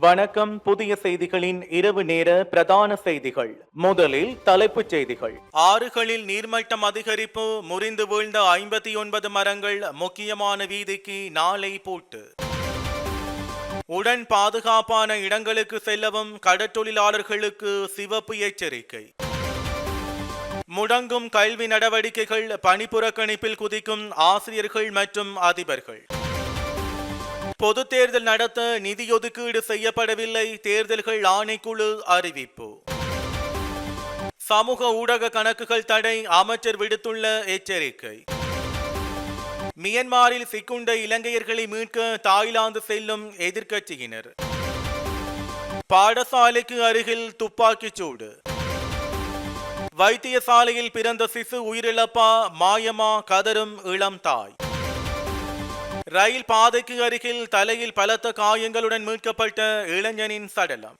வணக்கம் புதிய செய்திகளின் இரவு நேர பிரதான செய்திகள். முதலில் தலைப்புச் செய்திகள். ஆறுகளில் நீர்மட்டம் அதிகரிப்பு முறிந்து வீழ்ந்த ஐம்பத்தி ஒன்பது மரங்கள் முக்கியமான வீதிக்கு நாளை பூட்டு. உடன் பாதுகாப்பான இடங்களுக்கு செல்லவும் கடற்றொழிலாளர்களுக்கு சிவப்பு எச்சரிக்கை. முடங்கும் கல்வி நடவடிக்கைகள் பணிப்புறக்கணிப்பில் குதிக்கும் ஆசிரியர்கள் மற்றும் அதிபர்கள். பொது தேர்தல் நடத்த நிதி ஒதுக்கீடு செய்யப்படவில்லை. தேர்தல்கள் ஆணைக்குழு அறிவிப்பு. சமூக ஊடக கணக்குகள் தடை அமைச்சர் விடுத்துள்ள எச்சரிக்கை. மியன்மாரில் சிக்குண்ட இலங்கையர்களை மீட்க தாய்லாந்து செல்லும் எதிர்க்கட்சியினர். பாடசாலைக்கு அருகில் துப்பாக்கிச் சூடு. வைத்தியசாலையில் பிறந்த சிசு உயிரிழப்பா மாயமா கதரும் இளம் தாய். ரயில் பாதைக்கு அருகில் தலையில் பலத்த காயங்களுடன் மீட்கப்பட்ட இளைஞனின் சடலம்.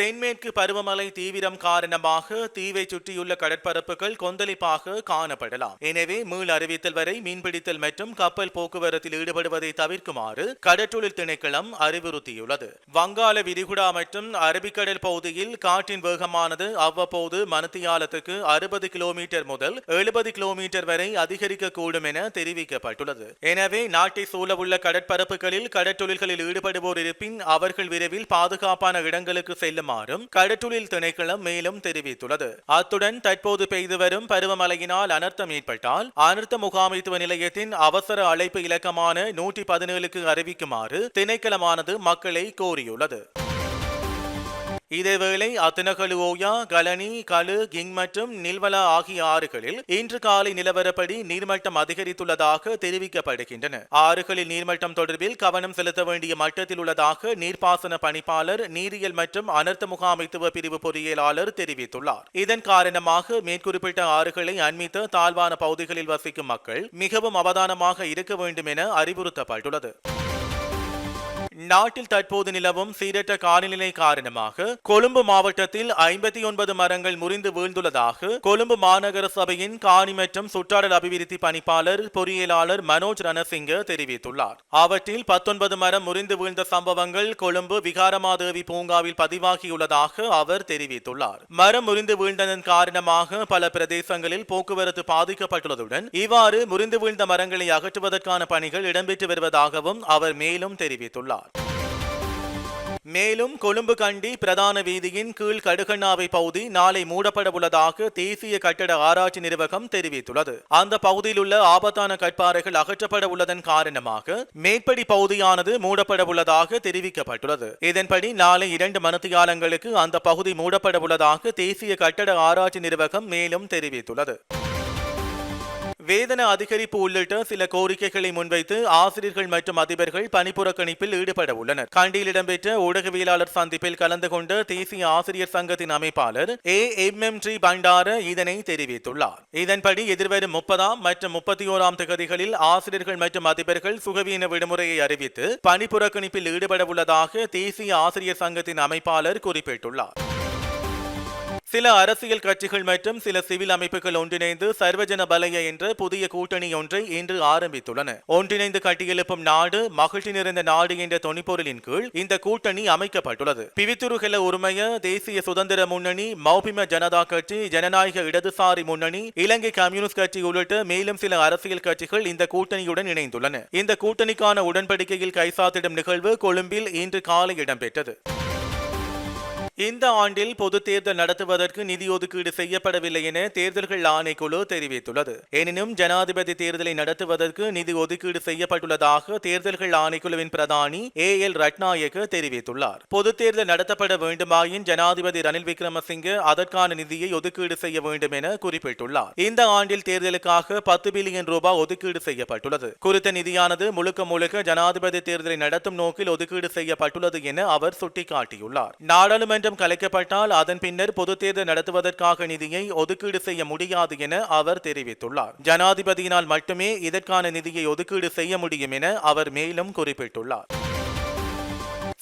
தென்மேற்கு பருவமழை தீவிரம் காரணமாக தீவை சுற்றியுள்ள கடற்பரப்புகள் கொந்தளிப்பாக காணப்படலாம். எனவே மீள் அறிவித்தல் வரை மீன்பிடித்தல் மற்றும் கப்பல் போக்குவரத்தில் ஈடுபடுவதை தவிர்க்குமாறு கடற்றொழில் திணைக்களம் அறிவுறுத்தியுள்ளது. வங்காள விரிகுடா மற்றும் அரபிக்கடல் பகுதியில் காற்றின் வேகமானது அவ்வப்போது மனத்தியாலத்துக்கு அறுபது கிலோமீட்டர் முதல் எழுபது கிலோமீட்டர் வரை அதிகரிக்கக்கூடும் என தெரிவிக்கப்பட்டுள்ளது. எனவே நாட்டை சூழவுள்ள கடற்பரப்புகளில் கடற்றொழில்களில் ஈடுபடுவோர் இருப்பின் அவர்கள் விரைவில் பாதுகாப்பான இடங்களுக்கு செல்லும் செல்லுமாறும் கடற்றொழில் திணைக்களம் மேலும் தெரிவித்துள்ளது. அத்துடன் தற்போது பெய்து வரும் பருவமழையினால் அனர்த்தம் ஏற்பட்டால் அனர்த்த முகாமைத்துவ நிலையத்தின் அவசர அழைப்பு இலக்கமான நூற்றி பதினேழுக்கு அறிவிக்குமாறு திணைக்களமானது மக்களை கோரியுள்ளது. இதேவேளை அத்தனகலு ஓயா கலனி கலு கிங் மற்றும் நில்வலா ஆகிய ஆறுகளில் இன்று காலை நிலவரப்படி நீர்மட்டம் அதிகரித்துள்ளதாக தெரிவிக்கப்படுகின்றன. ஆறுகளில் நீர்மட்டம் தொடர்பில் கவனம் செலுத்த வேண்டிய மட்டத்தில் உள்ளதாக நீர்ப்பாசன பணிப்பாளர் நீரியல் மற்றும் அனர்த்த முகாமைத்துவ பிரிவு பொறியியலாளர் தெரிவித்துள்ளார். இதன் காரணமாக மேற்குறிப்பிட்ட ஆறுகளை அண்மித்த தாழ்வான பகுதிகளில் வசிக்கும் மக்கள் மிகவும் அவதானமாக இருக்க வேண்டும் என அறிவுறுத்தப்பட்டுள்ளது. நாட்டில் தற்போது நிலவும் சீரற்ற காலநிலை காரணமாக கொழும்பு மாவட்டத்தில் ஐம்பத்தி ஒன்பது மரங்கள் முறிந்து வீழ்ந்துள்ளதாக கொழும்பு மாநகர சபையின் காணி மற்றும் சுற்றாடல் அபிவிருத்தி பணிப்பாளர் பொறியியலாளர் மனோஜ் ரணசிங்க தெரிவித்துள்ளார். அவற்றில் பத்தொன்பது மரம் முறிந்து வீழ்ந்த சம்பவங்கள் கொழும்பு விகாரமாதேவி பூங்காவில் பதிவாகியுள்ளதாக அவர் தெரிவித்துள்ளார். மரம் முறிந்து வீழ்ந்ததன் காரணமாக பல பிரதேசங்களில் போக்குவரத்து பாதிக்கப்பட்டுள்ளதுடன் இவ்வாறு முறிந்து வீழ்ந்த மரங்களை அகற்றுவதற்கான பணிகள் இடம்பெற்று வருவதாகவும் அவர் மேலும் தெரிவித்துள்ளார். மேலும் கொழும்பு கண்டி பிரதான வீதியின் கீழ் கடுகண்ணாவை பகுதி நாளை மூடப்பட உள்ளதாக தேசிய கட்டட ஆராய்ச்சி நிறுவகம் தெரிவித்துள்ளது. அந்த பகுதியில் உள்ள ஆபத்தான கட்பாறைகள் அகற்றப்பட உள்ளதன் காரணமாக மேற்படி பகுதியானது மூடப்பட உள்ளதாக தெரிவிக்கப்பட்டுள்ளது. இதன்படி நாளை இரண்டு மனத்தியாலங்களுக்கு அந்த பகுதி மூடப்பட உள்ளதாக தேசிய கட்டட ஆராய்ச்சி நிறுவகம் மேலும் தெரிவித்துள்ளது. வேதன அதிகரிப்பு உள்ளிட்ட சில கோரிக்கைகளை முன்வைத்து ஆசிரியர்கள் மற்றும் அதிபர்கள் பணிப்புறக்கணிப்பில் ஈடுபட உள்ளனர். கண்டியில் இடம்பெற்ற ஊடகவியலாளர் சந்திப்பில் கலந்து கொண்ட தேசிய ஆசிரியர் சங்கத்தின் அமைப்பாளர் A. M. M. D Bandara இதனை தெரிவித்துள்ளார். இதன்படி எதிர்வரும் முப்பதாம் மற்றும் முப்பத்தி ஓராம் தொகுதிகளில் ஆசிரியர்கள் மற்றும் அதிபர்கள் சுகவீன விடுமுறையை அறிவித்து பணிப்புறக்கணிப்பில் ஈடுபட உள்ளதாக தேசிய ஆசிரியர் சங்கத்தின் அமைப்பாளர் குறிப்பிட்டுள்ளார். சில அரசியல் கட்சிகள் மற்றும் சில சிவில் அமைப்புகள் ஒன்றிணைந்து சர்வஜன பலய என்ற புதிய கூட்டணி ஒன்றை இன்று ஆரம்பித்துள்ளன. ஒன்றிணைந்து கட்டியெழுப்பும் நாடு மகிழ்ச்சி நிறைந்த நாடு என்ற தொனிப்பொருளின் கீழ் இந்த கூட்டணி அமைக்கப்பட்டுள்ளது. பிவித்துருகல உரிமைய தேசிய சுதந்திர முன்னணி மௌபிம ஜனதா கட்சி ஜனநாயக இடதுசாரி முன்னணி இலங்கை கம்யூனிஸ்ட் கட்சி உள்ளிட்ட மேலும் சில அரசியல் கட்சிகள் இந்த கூட்டணியுடன் இணைந்துள்ளன. இந்த கூட்டணிக்கான உடன்படிக்கையில் கைசாத்திடும் நிகழ்வு கொழும்பில் இன்று காலை இடம்பெற்றது. இந்த ஆண்டில் பொது தேர்தல் நடத்துவதற்கு நிதி ஒதுக்கீடு செய்யப்படவில்லை என தேர்தல்கள் ஆணைக்குழு தெரிவித்துள்ளது. எனினும் ஜனாதிபதி தேர்தலை நடத்துவதற்கு நிதி ஒதுக்கீடு செய்யப்பட்டுள்ளதாக தேர்தல்கள் ஆணைக்குழுவின் பிரதானி ஏ எல் ரட்நாயக்க தெரிவித்துள்ளார். பொது தேர்தல் நடத்தப்பட வேண்டுமாயின் ஜனாதிபதி ரணில் விக்ரமசிங்கே அதற்கான நிதியை ஒதுக்கீடு செய்ய வேண்டும் என குறிப்பிட்டுள்ளார். இந்த ஆண்டில் தேர்தலுக்காக பத்து பில்லியன் ரூபாய் ஒதுக்கீடு செய்யப்பட்டுள்ளது. குறித்த நிதியானது முழுக்க முழுக்க ஜனாதிபதி தேர்தலை நடத்தும் நோக்கில் ஒதுக்கீடு செய்யப்பட்டுள்ளது என அவர் சுட்டிக்காட்டியுள்ளார். நாடாளுமன்ற நீதிமன்றம் கலைக்கப்பட்டால் அதன் பின்னர் பொது தேர்தல் நடத்துவதற்காக நிதியை ஒதுக்கீடு செய்ய முடியாது என அவர் தெரிவித்துள்ளார். ஜனாதிபதியினால் மட்டுமே இதற்கான நிதியை ஒதுக்கீடு செய்ய முடியும் என அவர் மேலும் குறிப்பிட்டுள்ளார்.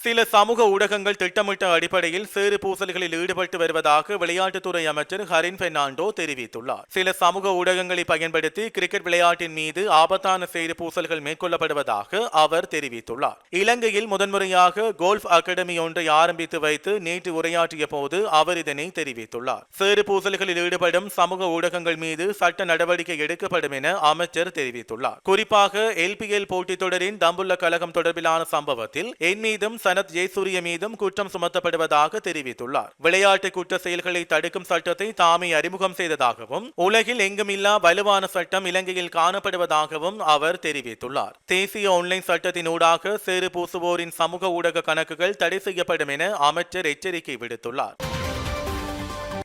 சில சமூக ஊடகங்கள் திட்டமிட்ட அடிப்படையில் சேறு பூசல்களில் ஈடுபட்டு வருவதாக விளையாட்டுத்துறை அமைச்சர் ஹரின் பெர்னாண்டோ தெரிவித்துள்ளார். சில சமூக ஊடகங்களை பயன்படுத்தி கிரிக்கெட் விளையாட்டின் மீது ஆபத்தான சேறு பூசல்கள் மேற்கொள்ளப்படுவதாக அவர் தெரிவித்துள்ளார். இலங்கையில் முதன்முறையாக கோல்ஃப் அகாடமி ஒன்றை ஆரம்பித்து வைத்து நேற்று உரையாற்றிய போது அவர் இதனை தெரிவித்துள்ளார். சேறு பூசல்களில் ஈடுபடும் சமூக ஊடகங்கள் மீது சட்ட நடவடிக்கை எடுக்கப்படும் என அமைச்சர் தெரிவித்துள்ளார். குறிப்பாக எல்பிஎல் போட்டித் தொடரின் தம்புள்ள கழகம் தொடர்பிலான சம்பவத்தில் என் மீதும் சனத் ஜெயசூரிய மீதும் குற்றம் சுமத்தப்படுவதாக தெரிவித்துள்ளார். விளையாட்டு குற்ற செயல்களை தடுக்கும் சட்டத்தை தாமே அறிமுகம் செய்ததாகவும் உலகில் எங்குமில்லா வலுவான சட்டம் இலங்கையில் காணப்படுவதாகவும் அவர் தெரிவித்துள்ளார். தேசிய ஆன்லைன் சட்டத்தினூடாக சேறு பூசுவோரின் சமூக ஊடக கணக்குகள் தடை செய்யப்படும் என அமைச்சர் எச்சரிக்கை விடுத்துள்ளார்.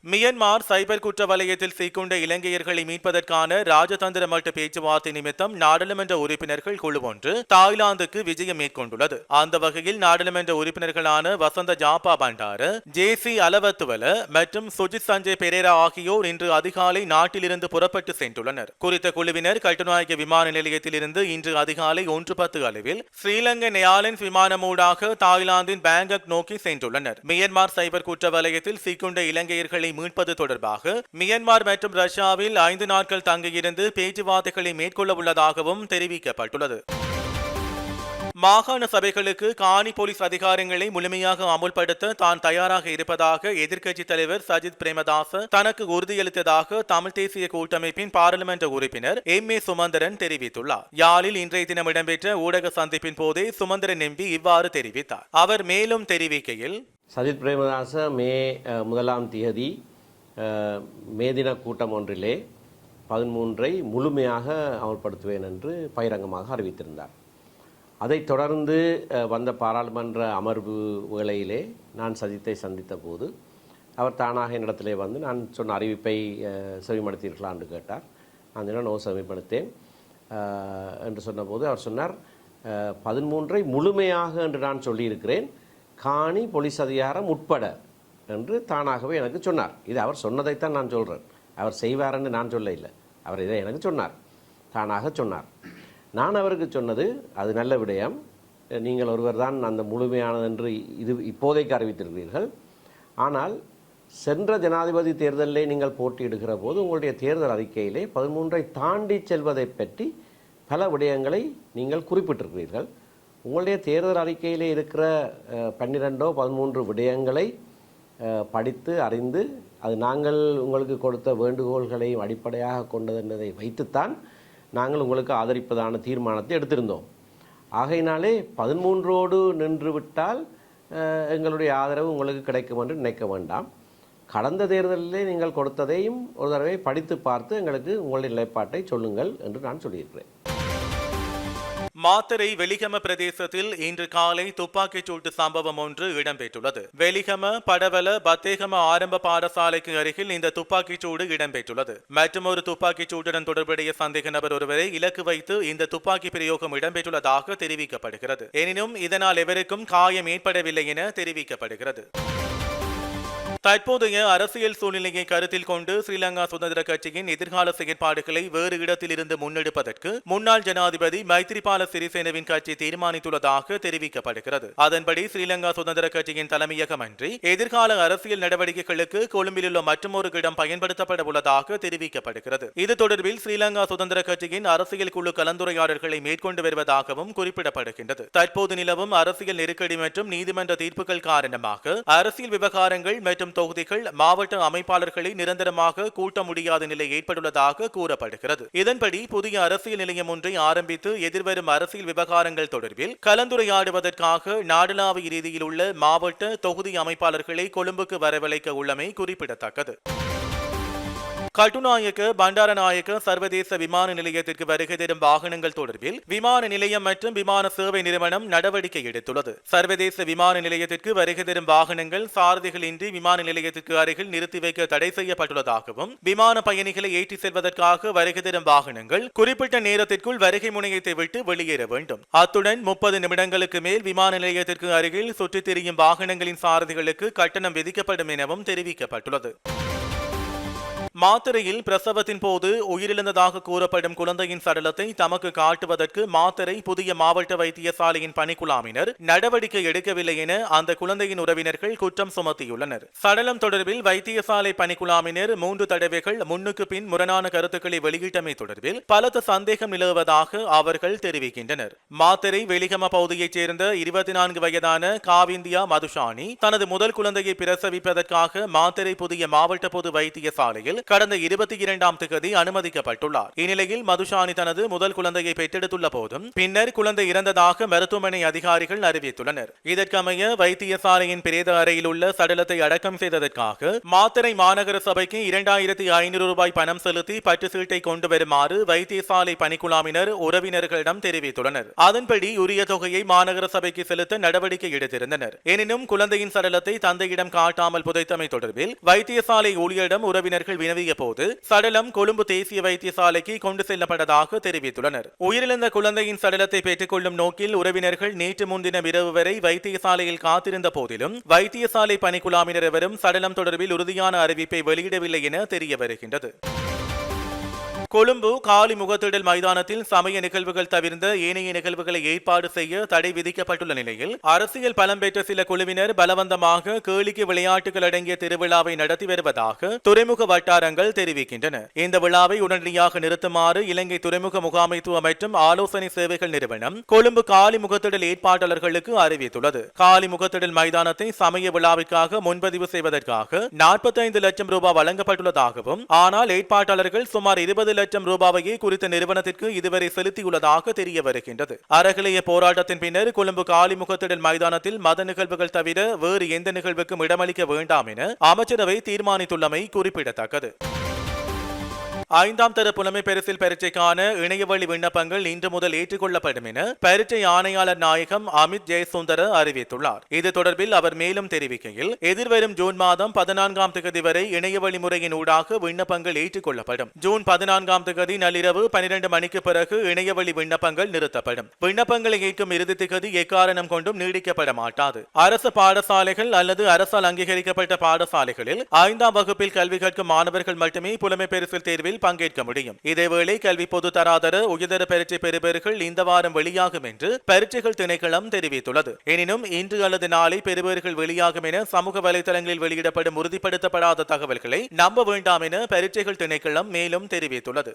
மியன்மார் சைபர் குற்ற வலயத்தில் சிக்குண்ட இலங்கையர்களை மீட்பதற்கான ராஜதந்திர மட்ட பேச்சுவார்த்தை நிமித்தம் நாடாளுமன்ற உறுப்பினர்கள் குழு ஒன்று தாய்லாந்துக்கு விஜயம் மேற்கொண்டுள்ளது. அந்த வகையில் நாடாளுமன்ற உறுப்பினர்களான வசந்த ஜாபா பண்டார ஜே சி அலவத்துவல மற்றும் சுஜித் சஞ்சய் பெரேரா ஆகியோர் இன்று அதிகாலை நாட்டிலிருந்து புறப்பட்டு சென்றுள்ளனர். குறித்த குழுவினர் கட்டுநாயக விமான நிலையத்தில் இருந்து இன்று அதிகாலை ஒன்று பத்து அளவில் ஸ்ரீலங்கை விமானம் விமானமூடாக தாய்லாந்தின் பேங்காக் நோக்கி சென்றுள்ளனர். மியன்மார் சைபர் குற்ற வலயத்தில் சிக்குண்ட இலங்கையர்களை மீட்பது தொடர்பாக மியன்மார் மற்றும் ரஷ்யாவில் ஐந்து நாட்கள் தங்கியிருந்து பேச்சுவார்த்தைகளை மேற்கொள்ள உள்ளதாகவும் தெரிவிக்கப்பட்டுள்ளது. மாகாண சபைகளுக்கு காணி போலீஸ் அதிகாரங்களை முழுமையாக அமுல்படுத்த தான் தயாராக இருப்பதாக எதிர்க்கட்சித் தலைவர் சஜித் பிரேமதாச தனக்கு உறுதியளித்ததாக தமிழ் தேசிய கூட்டமைப்பின் பாராளுமன்ற உறுப்பினர் எம் ஏ சுமந்திரன் தெரிவித்துள்ளார். யாழில் இன்றைய தினம் இடம்பெற்ற ஊடக சந்திப்பின் போதே சுமந்திரன் எம்பி இவ்வாறு தெரிவித்தார். அவர் மேலும் தெரிவிக்கையில் சஜித் பிரேமதாச மே முதலாம் தேதி மேதின மே கூட்டம் ஒன்றிலே பதிமூன்றை முழுமையாக அமல்படுத்துவேன் என்று பகிரங்கமாக அறிவித்திருந்தார். அதைத் தொடர்ந்து வந்த பாராளுமன்ற அமர்வு வேளையிலே நான் சஜித்தை சந்தித்த போது அவர் தானாக என்னிடத்திலே வந்து நான் சொன்ன அறிவிப்பை செவிமடுத்தீர்களா என்று கேட்டார். நான் தினம் நோ செவிமடுத்தேன். என்று சொன்னபோது அவர் சொன்னார் பதிமூன்றை முழுமையாக என்று நான் சொல்லியிருக்கிறேன். காணி போலீஸ் அதிகாரம் உட்பட என்று தானாகவே எனக்கு சொன்னார். இது அவர் சொன்னதைத்தான் நான் சொல்கிறேன் அவர் செய்வார்னு நான் சொல்ல இல்லை அவர் இதை எனக்கு சொன்னார். தானாக சொன்னார். நான் அவருக்கு சொன்னது அது நல்ல விடயம். நீங்கள் ஒருவர் தான் அந்த முழுமையானது என்று இது இப்போதைக்கு அறிவித்திருக்கிறீர்கள். ஆனால் சென்ற ஜனாதிபதி தேர்தலிலே நீங்கள் போட்டியிடுகிற போது உங்களுடைய தேர்தல் அறிக்கையிலே பதிமூன்றை தாண்டி செல்வதை பற்றி பல விடயங்களை நீங்கள் குறிப்பிட்டிருக்கிறீர்கள். உங்களுடைய தேர்தல் அறிக்கையிலே இருக்கிற பன்னிரெண்டோ பதிமூன்று விடயங்களை படித்து அறிந்து அது நாங்கள் உங்களுக்கு கொடுத்த வேண்டுகோள்களையும் அடிப்படையாக கொண்டது என்பதை வைத்துத்தான் நாங்கள் உங்களுக்கு ஆதரிப்பதான தீர்மானத்தை எடுத்திருந்தோம். ஆகையினாலே பதிமூன்றோடு நின்று விட்டால் எங்களுடைய ஆதரவு உங்களுக்கு கிடைக்கும் என்று நினைக்க வேண்டாம். கடந்த தேர்தலிலே நீங்கள் கொடுத்ததையும் ஒரு தடவை படித்து பார்த்து எங்களுக்கு உங்களுடைய நிலைப்பாட்டை சொல்லுங்கள் என்று நான் சொல்லியிருக்கிறேன். மாத்தரை வெலிகம பிரதேசத்தில் இன்று காலை துப்பாக்கிச் சூட்டு சம்பவம் ஒன்று இடம்பெற்றுள்ளது. வெலிகம படவல பத்தேகம ஆரம்ப பாடசாலைக்கு அருகில் இந்த துப்பாக்கிச் சூடு இடம்பெற்றுள்ளது. மற்றும் ஒரு துப்பாக்கிச் சூட்டுடன் தொடர்புடைய சந்தேக நபர் ஒருவரை இலக்கு வைத்து இந்த துப்பாக்கி பிரயோகம் இடம்பெற்றுள்ளதாக தெரிவிக்கப்படுகிறது. எனினும் இதனால் எவருக்கும் காயம் ஏற்படவில்லை என தெரிவிக்கப்படுகிறது. தற்போதைய அரசியல் சூழ்நிலையை கருத்தில் கொண்டு ஸ்ரீலங்கா சுதந்திர கட்சியின் எதிர்கால செயற்பாடுகளை வேறு இடத்திலிருந்து முன்னெடுப்பதற்கு முன்னாள் ஜனாதிபதி மைத்ரிபால சிறிசேனவின் கட்சி தீர்மானித்துள்ளதாக தெரிவிக்கப்படுகிறது. அதன்படி ஸ்ரீலங்கா சுதந்திர கட்சியின் தலைமையகமன்றி எதிர்கால அரசியல் நடவடிக்கைகளுக்கு கொழும்பிலுள்ள மற்றொரு இடம் பயன்படுத்தப்பட உள்ளதாக தெரிவிக்கப்படுகிறது. இது தொடர்பில் ஸ்ரீலங்கா சுதந்திர கட்சியின் அரசியல் குழு கலந்துரையாடல்களை மேற்கொண்டு வருவதாகவும் குறிப்பிடப்படுகின்றது. தற்போது நிலவும் அரசியல் நெருக்கடி மற்றும் நீதிமன்ற தீர்ப்புகள் காரணமாக அரசியல் விவகாரங்கள் மற்றும் தொகுதிகள் மாவட்ட அமைப்பாளர்களை நிரந்தரமாக கூட்ட முடியாத நிலை ஏற்பட்டுள்ளதாக கூறப்படுகிறது. இதன்படி புதிய அரசியல் நிலையம் ஒன்றை ஆரம்பித்து எதிர்வரும் அரசியல் விவகாரங்கள் தொடர்பில் கலந்துரையாடுவதற்காக நாடளாவிய ரீதியில் உள்ள மாவட்ட தொகுதி அமைப்பாளர்களை கொழும்புக்கு வரவழைக்க உள்ளமை குறிப்பிடத்தக்கது. கட்டுநாயக்க பண்டாரநாயக்க சர்வதேச விமான நிலையத்திற்கு வருகை தரும் வாகனங்கள் தொடர்பில் விமான நிலையம் மற்றும் விமான சேவை நிறுவனம் நடவடிக்கை எடுத்துள்ளது. சர்வதேச விமான நிலையத்திற்கு வருகை தரும் வாகனங்கள் சாரதிகளின்றி விமான நிலையத்திற்கு அருகில் நிறுத்தி வைக்க தடை செய்யப்பட்டுள்ளதாகவும் விமான பயணிகளை ஏற்றி செல்வதற்காக வருகை தரும் வாகனங்கள் குறிப்பிட்ட நேரத்திற்குள் வருகை முனையத்தை விட்டு வெளியேற வேண்டும். அத்துடன் முப்பது நிமிடங்களுக்கு மேல் விமான நிலையத்திற்கு அருகில் சுற்றித் திரியும் வாகனங்களின் சாரதிகளுக்கு கட்டணம் விதிக்கப்படும் எனவும் தெரிவிக்கப்பட்டுள்ளது. மாத்திரையில் பிரசவத்தின் போது உயிரிழந்ததாக கூறப்படும் குழந்தையின் சடலத்தை தமக்கு காட்டுவதற்கு மாத்திரை புதிய மாவட்ட வைத்தியசாலையின் பணிக்குழாமினர் நடவடிக்கை எடுக்கவில்லை என அந்த குழந்தையின் உறவினர்கள் குற்றம் சுமத்தியுள்ளனர். சடலம் தொடர்பில் வைத்தியசாலை பணிக்குழாமினர் மூன்று தடவைகள் முன்னுக்கு பின் முரணான கருத்துக்களை வெளியிட்டமை தொடர்பில் பலத்த சந்தேகம் நிலவுவதாக அவர்கள் தெரிவிக்கின்றனர். மாத்திரை வெளிகம பகுதியைச் சேர்ந்த இருபத்தி நான்கு வயதான காவிந்தியா மதுஷானி தனது முதல் குழந்தையை பிரசவிப்பதற்காக மாத்திரை புதிய மாவட்ட பொது வைத்தியசாலையில் கடந்த இருபத்தி இரண்டாம் திகதி அனுமதிக்கப்பட்டுள்ளார். இந்நிலையில் மதுஷானி தனது முதல் குழந்தையை பெற்றெடுத்துள்ள போதும் பின்னர் குழந்தை இறந்ததாக மருத்துவமனை அதிகாரிகள் அறிவித்துள்ளனர். இதற்கமைய வைத்தியசாலையின் பிரேத அறையில் உள்ள சடலத்தை அடக்கம் செய்ததற்காக மாத்திரை மாநகர சபைக்கு இரண்டாயிரத்தி ஐநூறு ரூபாய் பணம் செலுத்தி பற்று சீட்டை கொண்டு வருமாறு வைத்தியசாலை பணிக்குழாமினர் உறவினர்களிடம் தெரிவித்துள்ளனர். அதன்படி உரிய தொகையை மாநகர சபைக்கு செலுத்த நடவடிக்கை எடுத்திருந்தனர். எனினும் குழந்தையின் சடலத்தை தந்தையிடம் காட்டாமல் புதைத்தமை தொடர்பில் வைத்தியசாலை ஊழியரிடம் உறவினர்கள் வினவிய போது சடலம் கொழும்பு தேசிய வைத்தியசாலைக்கு கொண்டு செல்லப்பட்டதாக தெரிவித்துள்ளனர். உயிரிழந்த குழந்தையின் சடலத்தை பெற்றுக்கொள்ளும் நோக்கில் உறவினர்கள் நேற்று முன்தினம் இரவு வரை வைத்தியசாலையில் காத்திருந்த போதிலும் வைத்தியசாலை பணிக்குழாமினர் எவரும் சடலம் தொடர்பில் உறுதியான அறிவிப்பை வெளியிடவில்லை என தெரிய வருகின்றது கொழும்பு காலி முகத்திடல் மைதானத்தில் சமய நிகழ்வுகள் தவிர்ந்த ஏனைய நிகழ்வுகளை ஏற்பாடு செய்ய தடை விதிக்கப்பட்டுள்ள நிலையில் அரசியல் பலம் பெற்ற சில குழுவினர் பலவந்தமாக கேளிக்கை விளையாட்டுகள் அடங்கிய திருவிழாவை நடத்தி வருவதாக துறைமுக வட்டாரங்கள் தெரிவிக்கின்றன. இந்த விழாவை உடனடியாக நிறுத்துமாறு இலங்கை துறைமுக முகாமைத்துவ மற்றும் ஆலோசனை சேவைகள் நிறுவனம் கொழும்பு காலி முகத்திடல் ஏற்பாட்டாளர்களுக்கு அறிவித்துள்ளது. காலி முகத்திடல் மைதானத்தை சமய விழாவிற்காக முன்பதிவு செய்வதற்காக நாற்பத்தைந்து லட்சம் ரூபாய் வழங்கப்பட்டுள்ளதாகவும் ஆனால் ஏற்பாட்டாளர்கள் சுமார் இருபது லட்சம் ரூபாவையே குறித்த நிறுவனத்திற்கு இதுவரை செலுத்தியுள்ளதாக தெரிய வருகின்றது. அறகிளைய போராட்டத்தின் பின்னர் கொழும்பு காலிமுகத்திடல் மைதானத்தில் மத நிகழ்வுகள் தவிர வேறு எந்த நிகழ்வுக்கும் இடமளிக்க வேண்டாம் என அமைச்சரவை தீர்மானித்துள்ளமை குறிப்பிடத்தக்கது. ஐந்தாம் தர புலமை பரிசில் பரீட்சைக்கான இணையவழி விண்ணப்பங்கள் இன்று முதல் ஏற்றுக்கொள்ளப்படும் என பரீட்சை ஆணையாளர் நாயகம் அமித் ஜெயசுந்தர அறிவித்துள்ளார். இது தொடர்பில் அவர் மேலும் தெரிவிக்கையில் எதிர்வரும் ஜூன் மாதம் பதினான்காம் தேதி வரை இணையவழி முறையின் ஊடாக விண்ணப்பங்கள் ஏற்றுக்கொள்ளப்படும். ஜூன் பதினான்காம் தேதி நள்ளிரவு பனிரெண்டு மணிக்கு பிறகு இணையவழி விண்ணப்பங்கள் நிறுத்தப்படும். விண்ணப்பங்களை ஏற்கும் இறுதி திகதி எக்காரணம் கொண்டும் நீடிக்கப்பட மாட்டாது. அரசு பாடசாலைகள் அல்லது அரசால் அங்கீகரிக்கப்பட்ட பாடசாலைகளில் ஐந்தாம் வகுப்பில் கல்வி கற்கும் மாணவர்கள் மட்டுமே புலமை பரிசில் தேர்வில் பங்கேற்க முடியும். இதேவேளை கல்வி பொது தராதர உயர்தர பரீட்சை பெறுபவர்கள் இந்த வாரம் வெளியாகும் என்று பரீட்சைகள் திணைக்களம் தெரிவித்துள்ளது. எனினும் இன்று அல்லது நாளை பெறுபவர்கள் வெளியாகும் என சமூக வலைதளங்களில் வெளியிடப்படும் உறுதிப்படுத்தப்படாத தகவல்களை நம்ப வேண்டாம் என பரீட்சைகள் திணைக்களம் மேலும் தெரிவித்துள்ளது.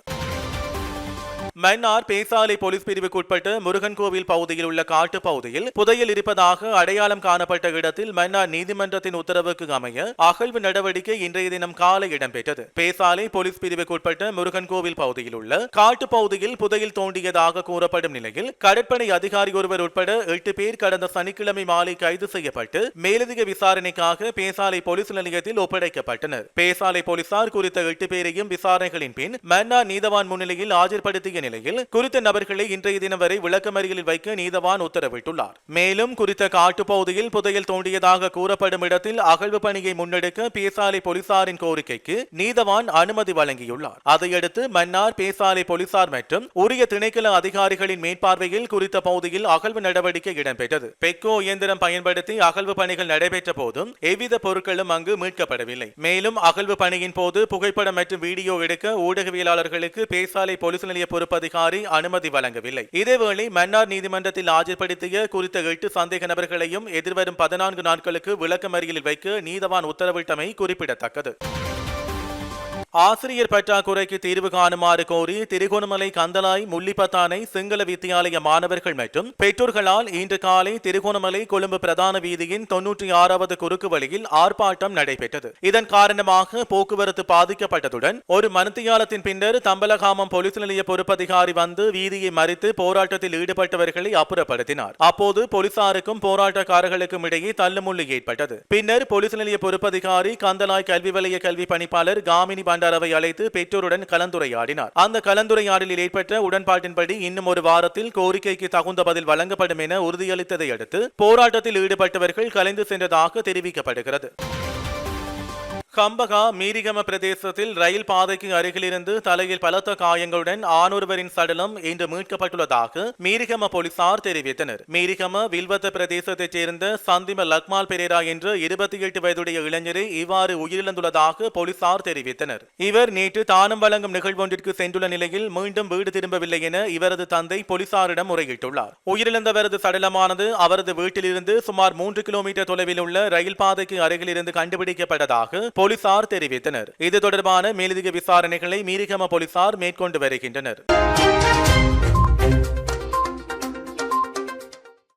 மன்னார் பேசாலை போலீஸ் பிரிவுக்குட்பட்ட முருகன் கோவில் பகுதியில் உள்ள காட்டு பகுதியில் புதையில் இருப்பதாக அடையாளம் காணப்பட்ட இடத்தில் மன்னார் நீதிமன்றத்தின் உத்தரவுக்கு அமைய அகழ்வு நடவடிக்கை இன்றைய தினம் காலை இடம்பெற்றது. பேசாலை போலீஸ் பிரிவுக்கு உட்பட்ட முருகன் கோவில் பகுதியில் உள்ள காட்டு பகுதியில் புதையில் தோண்டியதாக கூறப்படும் நிலையில் கடற்படை அதிகாரி ஒருவர் உட்பட எட்டு பேர் கடந்த சனிக்கிழமை மாலை கைது செய்யப்பட்டு மேலதிக விசாரணைக்காக பேசாலை போலீஸ் நிலையத்தில் ஒப்படைக்கப்பட்டனர். பேசாலை போலீசார் குறித்த எட்டு பேரையும் விசாரணைகளின் பின் மன்னார் நீதவான் முன்னிலையில் ஆஜர்படுத்திய நிலையில் குறித்த நபர்களை இன்றைய தினம் வரை விளக்கமறியலில் வைக்க நீதவான் உத்தரவிட்டுள்ளார். மேலும் குறித்த காட்டுப்பகுதியில் புதையல் தோண்டியதாக கூறப்படும் இடத்தில் அகழ்வு பணியை முன்னெடுக்க பேசாலை போலீசாரின் கோரிக்கைக்கு நீதவான் அனுமதி வழங்கியுள்ளார். அதையடுத்து மன்னார் பேசாலை போலீசார் மற்றும் உரிய திணைக்கள அதிகாரிகளின் மேற்பார்வையில் குறித்த பகுதியில் அகழ்வு நடவடிக்கை இடம்பெற்றது. பெக்கோ இயந்திரம் பயன்படுத்தி அகழ்வு பணிகள் நடைபெற்ற போதும் எவ்வித பொருட்களும் அங்கு மீட்கப்படவில்லை. மேலும் அகழ்வு பணியின் போது புகைப்படம் மற்றும் வீடியோ எடுக்க ஊடகவியலாளர்களுக்கு பேசாலை போலீஸ் நிலைய பொறுப்பு அதிகாரி அனுமதி வழங்கவில்லை. இதேவேளை மன்னார் நீதிமன்றத்தில் ஆஜர்படுத்திய குறித்த எட்டு சந்தேக நபர்களையும் எதிர்வரும் பதினான்கு நாட்களுக்கு விளக்கமறியலில் வைக்க நீதவான் உத்தரவிட்டமை குறிப்பிடத்தக்கது. ஆசிரியர் பற்றாக்குறைக்கு தீர்வு காணுமாறு கோரி திருகோணமலை கந்தலாய் முள்ளிப்பத்தானை சிங்கள வித்தியாலய மாணவர்கள் மற்றும் பெற்றோர்களால் இன்று காலை திருகோணமலை கொழும்பு பிரதான வீதியின் தொன்னூற்றி ஆறாவது குறுக்கு வழியில் ஆர்ப்பாட்டம் நடைபெற்றது. இதன் காரணமாக போக்குவரத்து பாதிக்கப்பட்டதுடன் ஒரு மனத்தியாலத்தின் பின்னர் தம்பலகாமம் போலீஸ் நிலைய பொறுப்பதிகாரி வந்து வீதியை மறித்து போராட்டத்தில் ஈடுபட்டவர்களை அப்புறப்படுத்தினார். அப்போது போலீசாருக்கும் போராட்டக்காரர்களுக்கும் இடையே தள்ளுமுள்ளு ஏற்பட்டது. பின்னர் போலீஸ் நிலைய பொறுப்பதிகாரி கந்தலாய் கல்வி வலய கல்வி பணிப்பாளர் காமினி பண்டாரவை அழைத்து பெற்றோருடன் கலந்துரையாடினார். அந்த கலந்துரையாடலில் ஏற்பட்ட உடன்பாட்டின்படி இன்னும் ஒரு வாரத்தில் கோரிக்கைக்கு தகுந்த பதில் வழங்கப்படும் என உறுதியளித்ததை அடுத்து போராட்டத்தில் ஈடுபட்டவர்கள் கலைந்து சென்றதாக தெரிவிக்கப்படுகிறது. கம்பகா மீரிகம பிரதேசத்தில் ரயில் பாதைக்கு அருகிலிருந்து தலையில் பலத்த காயங்களுடன் ஆணொருவரின் சடலம் இன்று மீட்கப்பட்டுள்ளதாக மீரிகம போலீசார் தெரிவித்தனர். மீரிகம வில்வத்த பிரதேசத்தைச் சேர்ந்த சந்திம லக்மால் பெரேரா என்ற இருபத்தி எட்டு வயதுடைய இளைஞரை இவ்வாறு உயிரிழந்துள்ளதாக போலீசார் தெரிவித்தனர். இவர் நேற்று தானம் வழங்கும் நிகழ்வொன்றிற்கு சென்றுள்ள நிலையில் மீண்டும் வீடு திரும்பவில்லை என இவரது தந்தை போலீசாரிடம் முறையிட்டுள்ளார். உயிரிழந்தவரது சடலமானது அவரது வீட்டிலிருந்து சுமார் மூன்று கிலோமீட்டர் தொலைவில் உள்ள ரயில் பாதைக்கு அருகிலிருந்து கண்டுபிடிக்கப்பட்டதாக போலீசார் தெரிவித்தனர். இது தொடர்பான மேலதிக விசாரணைகளை மீரிகம போலீசார் மேற்கொண்டு வருகின்றனர்.